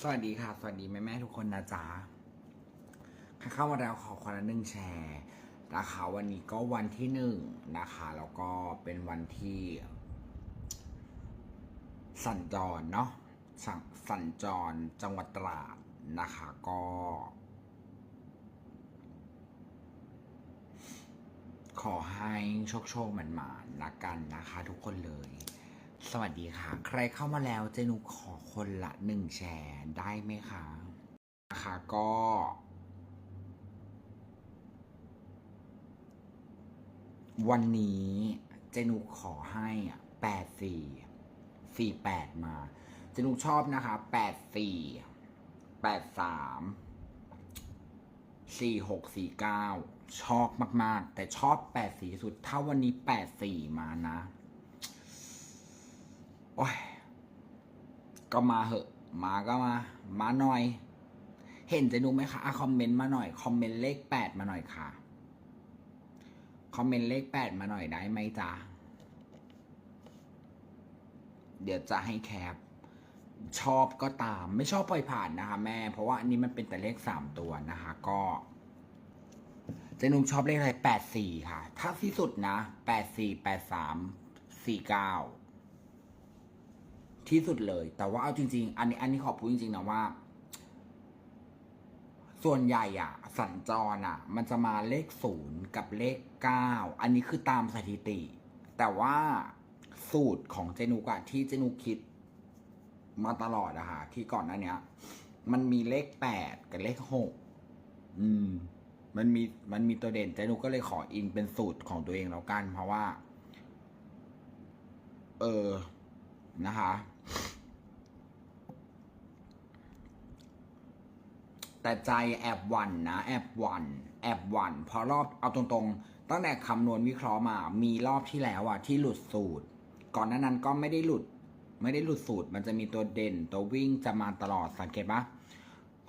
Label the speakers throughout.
Speaker 1: สวัสดีค่ะ สวัสดีแม่แม่ทุกคนนะจ๊ะค่ะเข้ามาแล้วขอคนละหนึ่งแชร์นะคะวันนี้ก็วันที่หนึ่งนะคะแล้วก็เป็นวันที่ สัญจรเนาะสสัญจรจังหวัดตราดนะคะก็ ขอให้โชคโชคหมันหมานๆละกันนะคะ ทุกคนเลย สวัสดีค่ะ ใครเข้ามาแล้วเจนุขอคนละหนึ่งแชร์ได้ไหมคะนะคะก็ วันนี้เจนุขอให้แปดสี่สี่แปดมา เจนุชอบนะคะแปดสี่แปดสามสี่หกสี่เก้าชอบมาก ๆ แต่ชอบแปดสี่สุด ถ้าวันนี้แปดสี่มานะ โอ้ยก็มาเหอะ มาก็มา มาหน่อย เห็นจะดูไหมคะอะคอมเมนต์มาหน่อย คอมเมนต์เลขแปดมาหน่อยค่ะ คอมเมนต์เลขแปดมาหน่อยได้ไหมจ๊ะ เดี๋ยวจะให้แคป ชอบก็ตาม ไม่ชอบปล่อยผ่านนะคะ แม่ เพราะว่าอันนี้มันเป็นแต่เลขสามตัวนะคะ ก็เจนุมชอบเลขอะไรแปดสี่ค่ะ ถ้าที่สุดนะแปดสี่แปดสามสี่เก้า ที่สุดเลย แต่ว่าเอาจริง ๆ อันนี้อันนี้ขอพูดจริง ๆ นะว่า ส่วนใหญ่อะสัญจรอะมันจะมาเลขศูนย์กับเลขเก้าอันนี้คือตามสถิติ แต่ว่าสูตรของเจนุกอะที่เจนุคิดมาตลอดอะค่ะที่ก่อนหน้านี้มันมีเลขแปดกับเลขหกอืม มันมีมันมีตัวเด่นเจนุกก็เลยขออิงเป็นสูตรของตัวเองแล้วกัน เพราะว่า เออนะคะ แต่ใจแอบหวั่นนะ แอบหวั่นแอบหวั่นเพราะรอบเอาตรงๆ ตั้งแต่คำนวณวิเคราะห์มา มีรอบที่แล้วอะที่หลุดสูตร ก่อนหน้านั้นก็ไม่ได้หลุด ไม่ได้หลุดสูตร มันจะมีตัวเด่น ตัววิ่งจะมาตลอดสังเกตปะ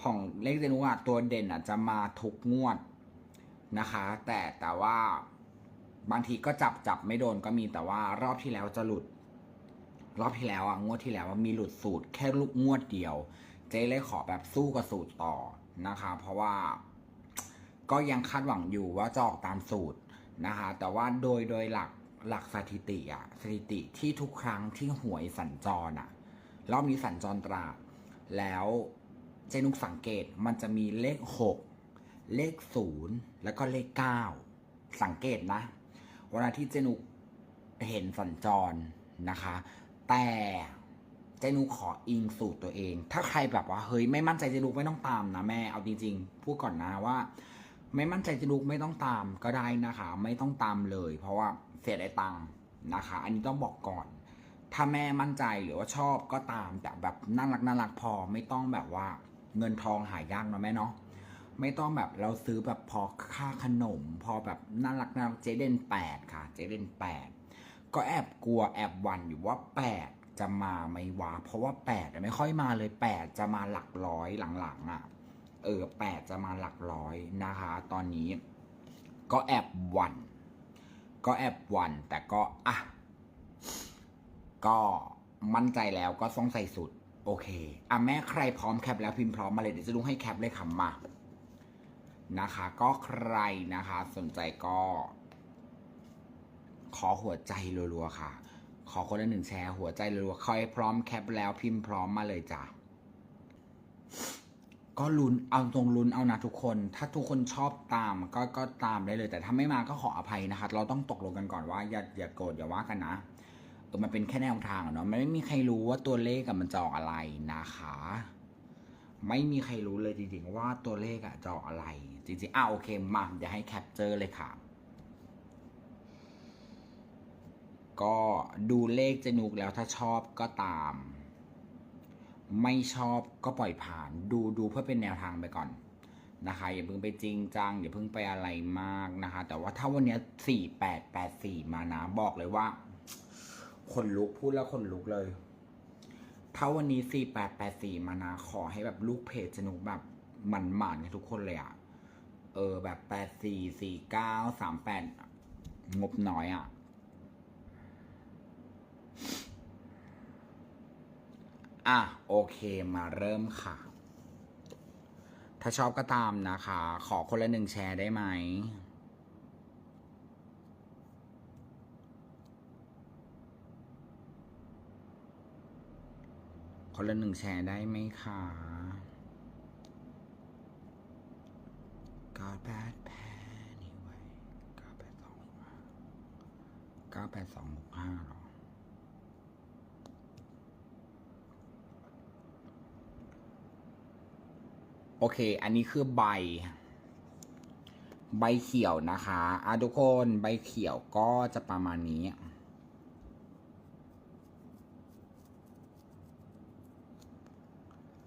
Speaker 1: ของเลขเดนุอะตัวเด่นอะจะมาทุกงวดนะคะ แต่แต่ว่าบางทีก็จับจับไม่โดนก็มีแต่ว่ารอบที่แล้วจะหลุด รอบที่แล้วอะงวดที่แล้วมีหลุดสูตร แค่ลูกงวดเดียว เจ๊เลยขอแบบสู้กับสูตรต่อ นะคะ เพราะว่าก็ยังคาดหวังอยู่ว่าจะออกตามสูตรนะคะ แต่ว่าโดยโดยหลักหลักสถิติอะสถิติที่ทุกครั้งที่หวยสัญจรอะรอบนี้สัญจรตราแล้วเจนุกสังเกตมันจะมีเลขหกเลขศูนย์แล้วก็เลขเก้าสังเกตนะเวลาที่เจนุกเห็นสัญจรนะคะ แต่ เจนุกขออิงสูตรตัวเอง ถ้าใครแบบว่าเฮ้ยไม่มั่นใจเจนุกไม่ต้องตามนะแม่เอาจริงๆพูดก่อนนะว่า ไม่มั่นใจเจนุกไม่ต้องตามก็ได้นะคะ ไม่ต้องตามเลย เพราะว่าเสียดายตังค์นะคะ อันนี้ต้องบอกก่อน ถ้าแม่มั่นใจหรือว่าชอบก็ตามแต่แบบน่ารักน่ารักพอไม่ต้องแบบว่าเงินทองหายากนะแม่เนาะไม่ต้องแบบเราซื้อแบบพอค่าขนม พอแบบน่ารักน่ารักเจเดนแปดค่ะ เจเดนแปดก็แอบกลัวแอบหวันอยู่ว่าแปด จะมาไหมวะเพราะว่าแปดไม่ค่อยมาเลยแปดจะมาหลักร้อยหลังๆอะ เออแปดจะมาหลักร้อยนะคะ ตอนนี้ ก็แอบหวันก็แอบหวันแต่ก็อะก็มั่นใจแล้วก็ต้องใส่สุด โอเคอะแม่ใครพร้อมแคปแล้วพิมพ์พร้อมมาเลยเดี๋ยวจะดูให้แคปเลยค่ะมานะคะ ก็ใครนะคะ สนใจก็ ขอหัวใจรัวๆค่ะ ขอคนละหนึ่งแชร์หัวใจรัวๆใครพร้อมแคปแล้วพิมพ์พร้อมมาเลยจ้ะก็ลุ้นเอาตรงลุ้นเอานะทุกคน ถ้าทุกคนชอบตามก็ก็ตามได้เลย แต่ถ้าไม่มาก็ขออภัยนะคะ เราต้องตกลงกันก่อนว่าอย่าอย่าโกรธอย่าว่ากันนะเออมันเป็นแค่แนวทางเนาะมันไม่มีใครรู้ว่าตัวเลขอะมันจะออกอะไรนะคะ ไม่มีใครรู้เลยจริงๆว่าตัวเลขอะจะออกอะไร จริงๆอะโอเคมาเดี๋ยวให้แคปเจอร์เลยค่ะ ก็ดูเลขเจนุกแล้วถ้าชอบก็ตาม ไม่ชอบก็ปล่อยผ่านดูดูเพื่อเป็นแนวทางไปก่อนนะคะอย่าเพิ่งไปจริงจังอย่าเพิ่งไปอะไรมากนะคะ แต่ว่าถ้าวันนี้สี่แปดแปดสี่มานะบอกเลยว่าคนลุกพูดแล้วคนลุกเลย ถ้าวันนี้สี่แปดแปดสี่มานะขอให้แบบลูกเพจสนุกแบบหมันหมานๆกันทุกคนเลยอะเออแบบแปดสี่สี่เก้าสามแปดงบน้อยอะ อะโอเคมาเริ่มค่ะ ถ้าชอบก็ตามนะคะ ขอคนละหนึ่งแชร์ได้ไหมคนละหนึ่งแชร์ได้ไหมคะเก้าแปดแพ้นี่ไว้เก้าแปดสองห้าเก้าแปดสองหกห้าหรอ โอเค อันนี้คือใบ ใบเขียวนะคะอะทุกคนใบเขียวก็จะประมาณนี้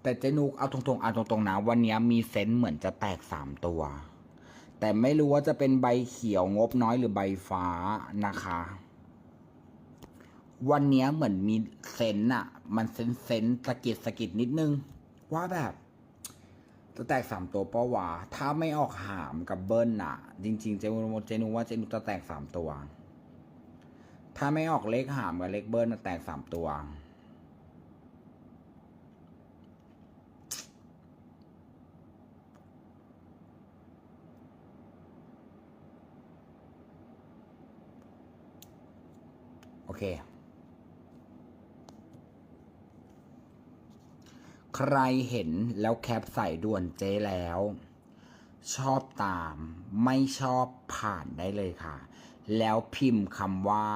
Speaker 1: แต่เจนุกเอาตรงๆเอาตรงๆนะ วันนี้มีเซนต์เหมือนจะแตกสามตัว แต่ไม่รู้ว่าจะเป็นใบเขียวงบน้อยหรือใบฟ้านะคะ วันนี้เหมือนมีเซนต์อะมันเซนเซนสะกิดสะกิดนิดนึง ว่าแบบ จะแตกสามตัวเป้าวะถ้าไม่ออกหามกับเบิ้ลอะจริง ๆ เจนุเจนุว่าเจนุจะแตกสามตัว ถ้าไม่ออกเลขหามกับเลขเบิ้ลน่ะแตกสามตัว โอเค ใครเห็นแล้วแคปใส่ด่วนเจ๊แล้ว ชอบตามไม่ชอบผ่านได้เลยค่ะ แล้วพิมพ์คำว่า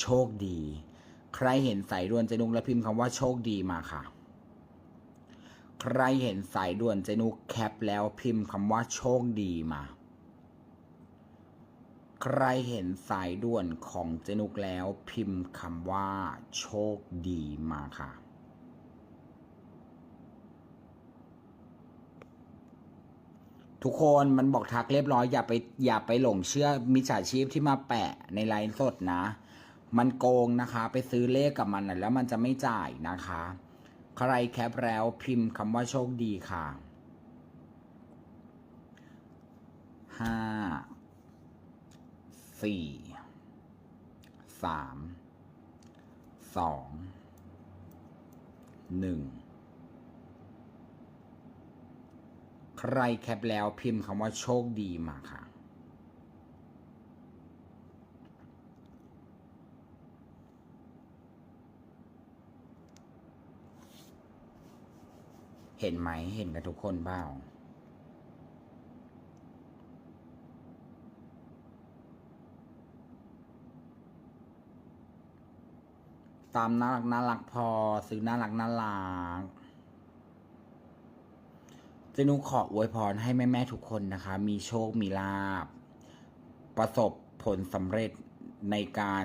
Speaker 1: โชคดี ใครเห็นสายด่วนเจนุกแล้วพิมพ์คำว่าโชคดีมาค่ะ ใครเห็นสายด่วนเจนุกแคปแล้วพิมพ์คำว่าโชคดีมา ใครเห็นสายด่วนของเจนุกแล้วพิมพ์คำว่า โชคดีมาค่ะ ทุกคนมันบอกทักเรียบร้อยอย่าไปอย่าไปหลงเชื่อมิจฉาชีพที่มาแปะในไลน์สดนะ มันโกงนะคะ ไปซื้อเลขกับมันนะแล้วมันจะไม่จ่ายนะคะ ใครแคปแล้วพิมพ์คำว่าโชคดีค่ะห้าสี่สามสองหนึ่ง ใครแคปแล้วพิมพ์คำว่าโชคดีมาค่ะเห็นไหม เห็นกันทุกคนเปล่า ตามน่ารักน่ารักพอ ซื้อน่ารักน่ารัก เจนุขออวยพรให้แม่ ๆ ทุกคนนะคะ มีโชคมีลาบ ประสบผลสำเร็จในการ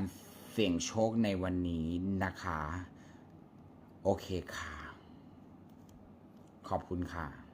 Speaker 1: เสี่ยงโชคในวันนี้นะคะ โอเคค่ะ ขอบคุณค่ะ